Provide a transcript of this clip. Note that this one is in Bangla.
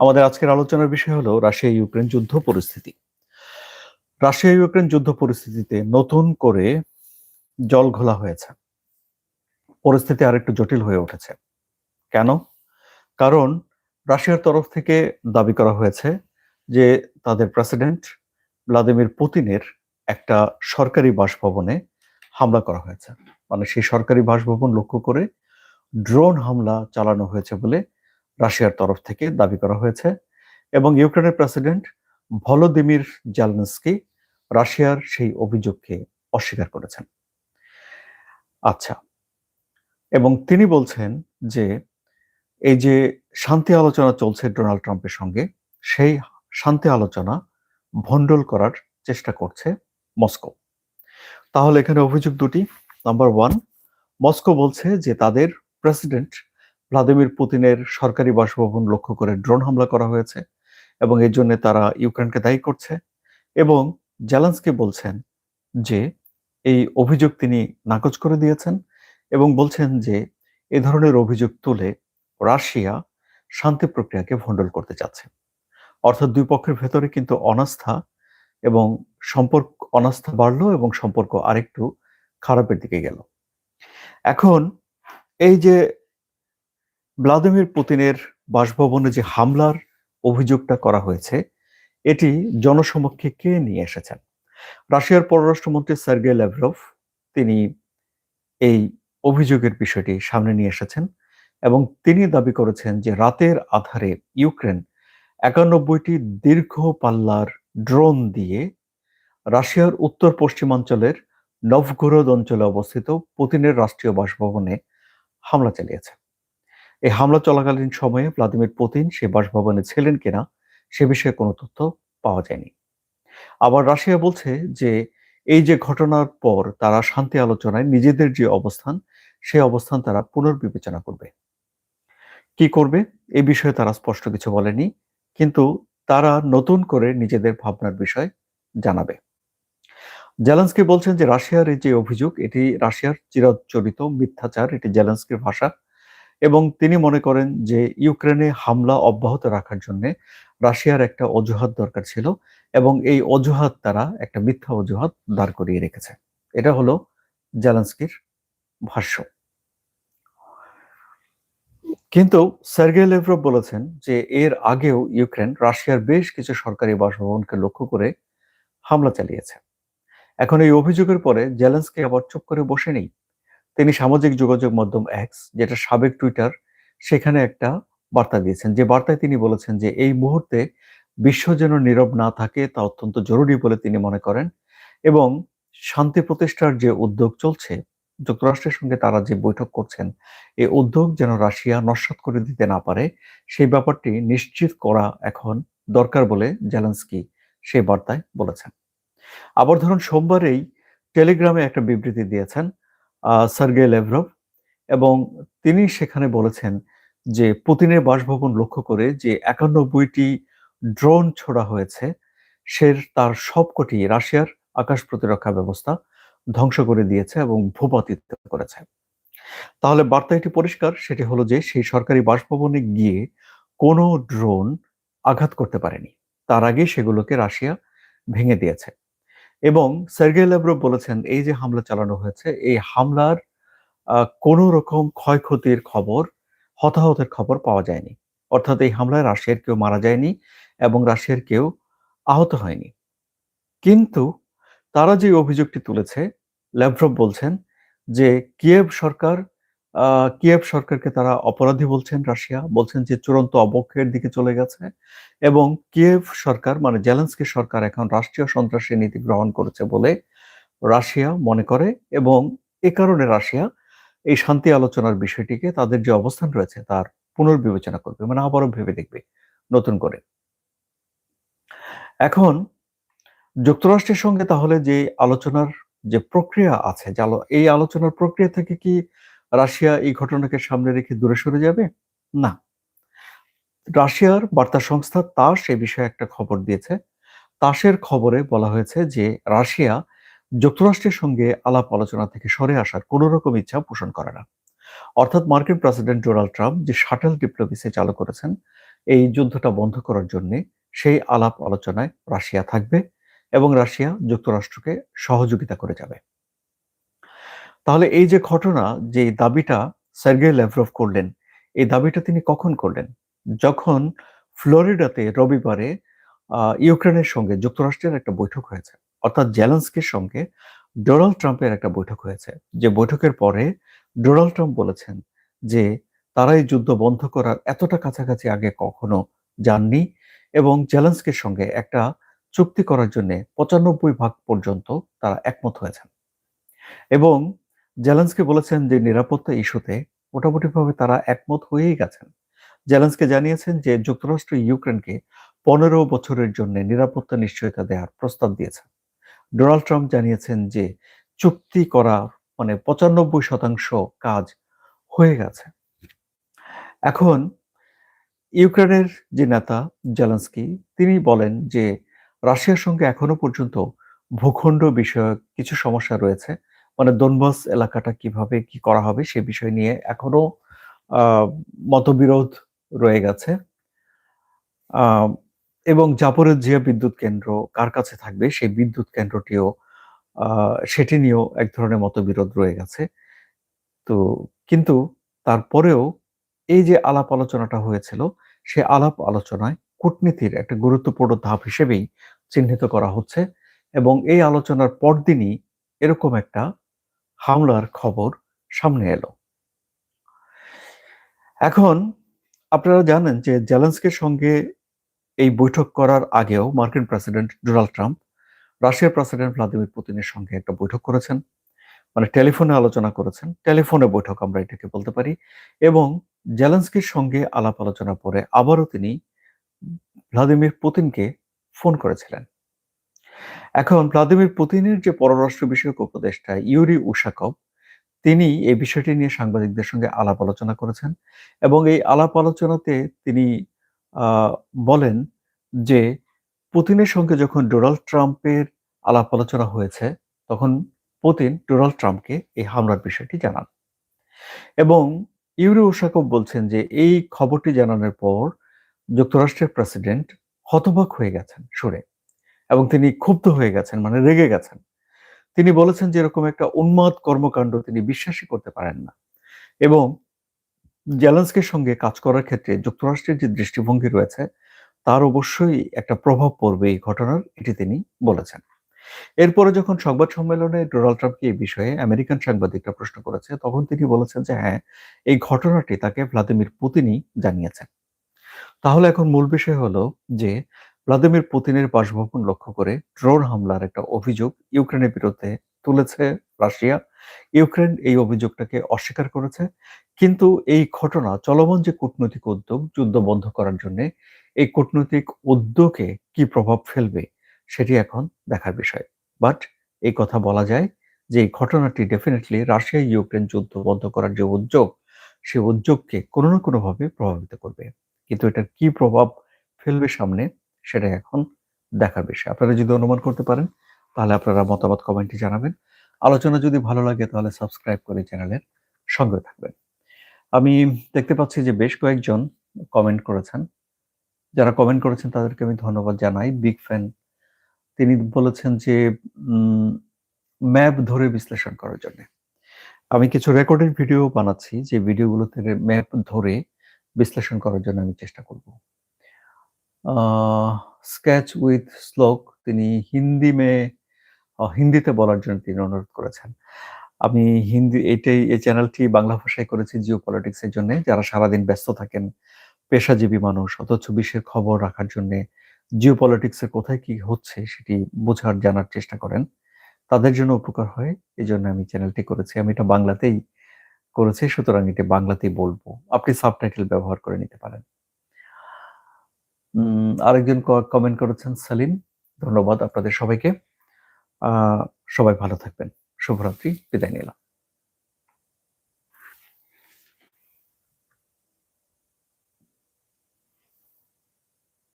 আমাদের আজকের আলোচনার বিষয় হলো রাশিয়া ইউক্রেন যুদ্ধ পরিস্থিতি। রাশিয়া ইউক্রেন যুদ্ধ পরিস্থিতিতে নতুন করে জল ঘোলা হয়েছে। পরিস্থিতি আরেকটু জটিল হয়ে উঠেছে। কেন? কারণ রাশিয়ার তরফ থেকে দাবি করা হয়েছে যে তাদের প্রেসিডেন্ট ভ্লাদিমির পুতিনের একটা সরকারি বাসভবনে হামলা করা হয়েছে। মানে সেই সরকারি বাসভবন লক্ষ্য করে ড্রোন হামলা চালানো হয়েছে বলে রাশিয়ার তরফ থেকে দাবি করা হয়েছে এবং ইউক্রেনের প্রেসিডেন্ট ভলোদিমির জালনস্কি রাশিয়ার সেই অভিযোগকে অস্বীকার করেছেন। আচ্ছা এবং তিনি বলছেন যে এই যে শান্তি আলোচনা চলছে ডোনাল্ড ট্রাম্পের সঙ্গে, সেই শান্তি আলোচনা ভণ্ডল করার চেষ্টা করছে মস্কো। তাহলে এখানে অভিযোগ দুটি। নাম্বার ওয়ান, মস্কো বলছে যে তাদের প্রেসিডেন্ট ভ্লাদিমির পুতিনের সরকারি বাসভবন লক্ষ্য করে ড্রোন হামলা করা হয়েছে এবং এর জন্য তারা ইউক্রেনকে দায়ী করছে এবং জ্যালান্সকে বলছেন যে এই অভিযোগ তিনি নাকচ করে দিয়েছেন এবং বলছেন যে এ ধরনের অভিযোগ তুলে রাশিয়া শান্তি প্রক্রিয়াকে ভণ্ডল করতে চাচ্ছে। অর্থাৎ দুই পক্ষের ভেতরে কিন্তু অনাস্থা এবং সম্পর্ক, অনাস্থা বাড়লো এবং সম্পর্ক আরেকটু খারাপের দিকে গেল। এখন এই যে ভ্লাদিমির পুতিনের বাসভবনে যে হামলার অভিযোগটা করা হয়েছে, এটি জনসমক্ষে কে নিয়ে এসেছেন? রাশিয়ার পররাষ্ট্রমন্ত্রী সার্গে ল্যাভরভ তিনি এই অভিযোগের বিষয়টি সামনে নিয়ে এসেছেন এবং তিনি দাবি করেছেন যে রাতের আধারে ইউক্রেন একানব্বইটি দীর্ঘ পাল্লার ড্রোন দিয়ে রাশিয়ার উত্তর পশ্চিমাঞ্চলের নভগোরদ অঞ্চলে অবস্থিত পুতিনের রাষ্ট্রীয় বাসভবনে হামলা চালিয়েছে। এই হামলা চলাকালীন সময়ে ভ্লাদিমির পুতিন সে বাসভবনে ছিলেন কিনা সে বিষয়ে কোনো তথ্য পাওয়া যায়নি। আবার রাশিয়া বলছে যে এই যে ঘটনার পর তারা শান্তি আলোচনায় নিজেদের যে অবস্থান, সেই অবস্থান তারা পুনর্বিবেচনা করবে। কি করবে? এই বিষয়ে তারা স্পষ্ট কিছু বলেনি, কিন্তু তারা নতুন করে নিজেদের ভাবনার বিষয় জানাবে। জেলেন্সকি বলছেন যে রাশিয়ার এই যে অভিযোগ, এটি রাশিয়ার চিরচরিত মিথ্যাচার, এটি জেলেন্সকির ভাষা। এবং তিনি মনে করেন যে ইউক্রেনে হামলা অব্যাহত রাখার জন্য রাশিয়ার একটা অজুহাত দরকার ছিল এবং এই অজুহাত তারা একটা মিথ্যা অজুহাত দাঁড় করিয়ে রেখেছে। এটা হলো জেলেন্সকির ভাষ্য। কিন্তু সার্গে লেভরভ বলেছেন যে এর আগেও ইউক্রেন রাশিয়ার বেশ কিছু সরকারি বাসভবনকে লক্ষ্য করে হামলা চালিয়েছে। এখন এই অভিযোগের পরে জেলেন্সকি আবার চুপ করে বসে নেই। তিনি সামাজিক যোগাযোগ মাধ্যম এক্স যেটা সাবেক টুইটার সেখানে একটা বার্তা দিয়েছেন। যে বার্তায় তিনি বলেছেন যে, এই মুহূর্তে বিশ্ব যেন নীরব না থাকে তা অত্যন্ত জরুরি বলে তিনি মনে করেন এবং শান্তি প্রতিষ্ঠার যে উদ্যোগ চলছে, যুক্তরাষ্ট্রের সঙ্গে তারা যে বৈঠক করছেন এই উদ্যোগ যেন রাশিয়া নস্বাত করে দিতে না পারে, সেই ব্যাপারটি নিশ্চিত করা এখন দরকার বলে জেলেন্সকি সেই বার্তায় বলেছেন। আবার ধরুন সোমবারেই টেলিগ্রামে একটা বিবৃতি দিয়েছেন সার্গে লেভরভ এবং তিনি সেখানে বলেছেন যে পুতিনের বাসভবন লক্ষ্য করে যে একানব্বইটি ড্রোন ছোড়া হয়েছে সে তার সবকটি রাশিয়ার আকাশ প্রতিরক্ষা ব্যবস্থা ধ্বংস করে দিয়েছে এবং ভূপাতিত করেছে। তাহলে বার্তা এটি পরিষ্কার, সেটি হলো যে সেই সরকারি বাসভবনে গিয়ে কোনো ড্রোন আঘাত করতে পারেনি। তার আগে সেগুলোকে রাশিয়া ভেঙে দিয়েছে। এবং সার্গে ল্যাব্রভ বলেছেন, এই যে হামলা চালানো হয়েছে, এই হামলার কোন রকম ক্ষয়ক্ষতির খবর, হতাহতের খবর পাওয়া যায়নি। অর্থাৎ এই হামলায় রাশিয়ার কেউ মারা যায়নি এবং রাশিয়ার কেউ আহত হয়নি। কিন্তু তারা যে অভিযোগটি তুলেছে ল্যাভ্রভ বলছেন যে, কিয়েভ সরকার কিয়েভ সরকারকে তারা অপরাধী বলছেন রাশিয়া, বলছেন যে চূড়ান্ত অবক্ষের দিকে চলে গেছে এবং কিয়েভ সরকার মানে জেলেন্সকি সরকার এখন রাষ্ট্রীয় সন্ত্রাসী নীতি গ্রহণ করেছে বলে রাশিয়া মনে করে এবং এ কারণে রাশিয়া এই শান্তি আলোচনার বিষয়টিকে তাদের যে অবস্থান রয়েছে তার পুনর্বিবেচনা করবে মানে আবারও ভেবে দেখবে নতুন করে। এখন যুক্তরাষ্ট্রের সঙ্গে তাহলে যে আলোচনার যে প্রক্রিয়া আছে এই আলোচনার প্রক্রিয়া থেকে কি রাশিয়া এই ঘটনাকে সামনে রেখে দূরে সরে যাবে? না। রাশিয়ার বার্তা সংস্থা তাস এ বিষয়ে একটা খবর দিয়েছে। তাসের খবরে বলা হয়েছে যে, রাশিয়া যুক্তরাষ্ট্রের সঙ্গে আলাপ আলোচনা থেকে সরে আসার কোন রকম ইচ্ছা পোষণ করে না। অর্থাৎ মার্কিন প্রেসিডেন্ট ডোনাল্ড ট্রাম্প যে শাটেল ডিপ্লোমেসি চালু করেছেন, এই যুদ্ধটা বন্ধ করার জন্য সেই আলাপ আলোচনায় রাশিয়া থাকবে এবং রাশিয়া যুক্তরাষ্ট্রকে সহযোগিতা করে যাবে। তাহলে এই যে ঘটনা, যে দাবিটা সার্গে লেভরভ করলেন, এই দাবিটা তিনি কখন করলেন? যখন ফ্লোরিডাতে রবিবারে ইউক্রেনের সঙ্গে যুক্তরাষ্ট্রের একটা বৈঠক হয়েছে, অর্থাৎ জেলেন্সকির সঙ্গে ডোনাল্ড ট্রাম্পের একটা বৈঠক হয়েছে, যে বৈঠকের পরে ডোনাল্ড ট্রাম্প বলেছেন যে তারা এই যুদ্ধ বন্ধ করার এতটা কাছাকাছি আগে কখনো যাননি এবং জেলেন্সকির সঙ্গে একটা চুক্তি করার জন্য পঁচানব্বই ভাগ পর্যন্ত তারা একমত হয়েছেন। এবং জেলেন্সকে বলেছেন যে নিরাপত্তা ইস্যুতে মোটামুটিভাবে তারা একমত হয়েই গেছেন। জেলেন্সকে জানিয়েছেন যে যুক্তরাষ্ট্র ইউক্রেনকে পনেরো বছরের জন্য নিরাপত্তা নিশ্চয়তা দেওয়ার প্রস্তাব দিয়েছেন ডোনাল্ড ট্রাম্প জানিয়েছেন যে চুক্তি করা মানে পঁচানব্বই শতাংশ কাজ হয়ে গেছে। এখন ইউক্রেনের যে নেতা জেলেন্সকি, তিনি বলেন যে রাশিয়ার সঙ্গে এখনও পর্যন্ত ভূখণ্ড বিষয়ক কিছু সমস্যা রয়েছে। মানে দনবাস এলাকাটা কীভাবে কি করা হবে সে বিষয় নিয়ে এখনও মতবিরোধ রয়ে গেছে। এবং জাপরের জিয়া বিদ্যুৎ কেন্দ্র কার কাছে থাকবে সেই বিদ্যুৎ কেন্দ্রটিও সেটি নিয়েও এক ধরনের মতবিরোধ রয়ে গেছে। তো কিন্তু তারপরেও এই যে আলাপ আলোচনাটা হয়েছিল, সে আলাপ আলোচনায় কূটনীতির একটা গুরুত্বপূর্ণ ধাপ হিসেবেই চিহ্নিত করা হচ্ছে এবং এই আলোচনার পরদিনই এরকম একটা হামলার খবর সামনে এলো। এখন আপনারা জানেন যে জেলেন্সকের সঙ্গে এই বৈঠক করার আগেও মার্কিন প্রেসিডেন্ট ডোনাল্ড ট্রাম্প, রাশিয়ার প্রেসিডেন্ট ভ্লাদিমির পুতিনের সঙ্গে একটা বৈঠক করেছেন। মানে টেলিফোনে আলোচনা করেছেন। টেলিফোনে বৈঠক আমরা এটাকে বলতে পারি। এবং জেলেন্সকির সঙ্গে আলাপ আলোচনা পরে আবারও তিনি ভ্লাদিমির পুতিনকে ফোন করেছিলেন। এখন ভ্লাদিমির পুতিনের যে পররাষ্ট্র বিষয়ক উপদেষ্টা ইউরি উশাকভ তিনি এই বিষয়টি নিয়ে সাংবাদিকদের সঙ্গে আলাপ আলোচনা করেছেন এবং এই আলাপ আলোচনাতে তিনি বলেন যে পুতিনের সঙ্গে যখন ডোনাল্ড ট্রাম্পের আলাপ আলোচনা হয়েছে, তখন পুতিন ডোনাল্ড ট্রাম্পকে এই হামলার বিষয়টি জানান। এবং ইউরি ওশাকভ বলছেন যে এই খবরটি জানানোর পর যুক্তরাষ্ট্রের প্রেসিডেন্ট হতবাক হয়ে গেছেন সুরে। এবং তিনি ক্ষুব্ধ হয়ে গেছেন মানে রেগে গেছেন। তিনি বলেছেন যে এরকম একটা উন্মাদ কর্মকাণ্ড তিনি বিশ্বাসই করতে পারেন না। এবং জেলেন্সকের সঙ্গে কাজ করার ক্ষেত্রে যুক্তরাষ্ট্রের যে দৃষ্টিভঙ্গি রয়েছে, তার অবশ্যই একটা প্রভাব পড়বে এই ঘটনার, এটি তিনি বলেছেন। এরপরে যখন সংবাদ সম্মেলনে ডোনাল্ড ট্রাম্পকে এই বিষয়ে আমেরিকান সাংবাদিকরা প্রশ্ন করেছে, তখন তিনি বলেছেন যে হ্যাঁ এই ঘটনাটি তাকে ভ্লাদিমির পুতিনই জানিয়েছেন। তাহলে এখন মূল বিষয় হলো যে ভ্লাদিমির পুতিনের বাসভবন লক্ষ্য করে ড্রোন হামলার একটা অভিযোগ ইউক্রেনের বিরুদ্ধে তুলেছে রাশিয়া। ইউক্রেন এই অভিযোগটাকে অস্বীকার করেছে, কিন্তু এই ঘটনা, চলমান যে কূটনৈতিক উদ্যোগ, যুদ্ধ বন্ধ করার জন্য এই কূটনৈতিক উদ্যোগে কি প্রভাব ফেলবে, সেটি এখন দেখার বিষয়। বাট এই কথা বলা যায় যে এই ঘটনাটি ডেফিনেটলি রাশিয়া ইউক্রেন যুদ্ধ বন্ধ করার যে উদ্যোগ সেই উদ্যোগকে কোনো না কোনোভাবে প্রভাবিত করবে। কিন্তু এটার কি প্রভাব ফেলবে সামনে সেটা এখন দেখার বিষয়। আপনারা যদি অনুমান করতে পারেন, তাহলে আপনারা মতামত কমেন্টে জানাবেন। আলোচনা যদি ভালো লাগে, তাহলে সাবস্ক্রাইব করে চ্যানেলের সঙ্গে থাকবেন। আমি দেখতে পাচ্ছি যে বেশ কয়েকজন কমেন্ট করেছেন। যারা কমেন্ট করেছেন, তাদেরকে আমি ধন্যবাদ জানাই। বিগ ফ্যান তিনি বলেছেন যে ম্যাপ ধরে বিশ্লেষণ করার জন্য। আমি কিছু রেকর্ডের ভিডিও বানাচ্ছি। যে ভিডিওগুলোতে ম্যাপ ধরে বিশ্লেষণ করার জন্য আমি চেষ্টা করব। স্কেচ উইথ শ্লোক তিনি হিন্দি মে হিন্দিতে বলার জন্য তিনি অনুরোধ করেছেন। আমি হিন্দি, এটাই, এই চ্যানেলটি বাংলা ভাষায় করেছি জিও পলিটিক্সের জন্য, যারা সারাদিন ব্যস্ত থাকেন, পেশাজীবী মানুষ, অথচ বিশ্বের খবর রাখার জন্য জিও পলিটিক্সে কোথায় কি হচ্ছে সেটি বোঝার, জানার চেষ্টা করেন। তাদের জন্য উপকার হয় এই জন্য আমি চ্যানেলটি করেছি। আমি এটা বাংলাতেই করেছি, সুতরাং এটা বাংলাতেই বলব। আপনি সাবটাইটেল ব্যবহার করে নিতে পারেন। আরেকজন কমেন্ট করেছেন সালিম। ধন্যবাদ আপনাদের সবাইকে। সবাই ভালো থাকবেন। শুভরাত্রি। বিদায় নিলাম।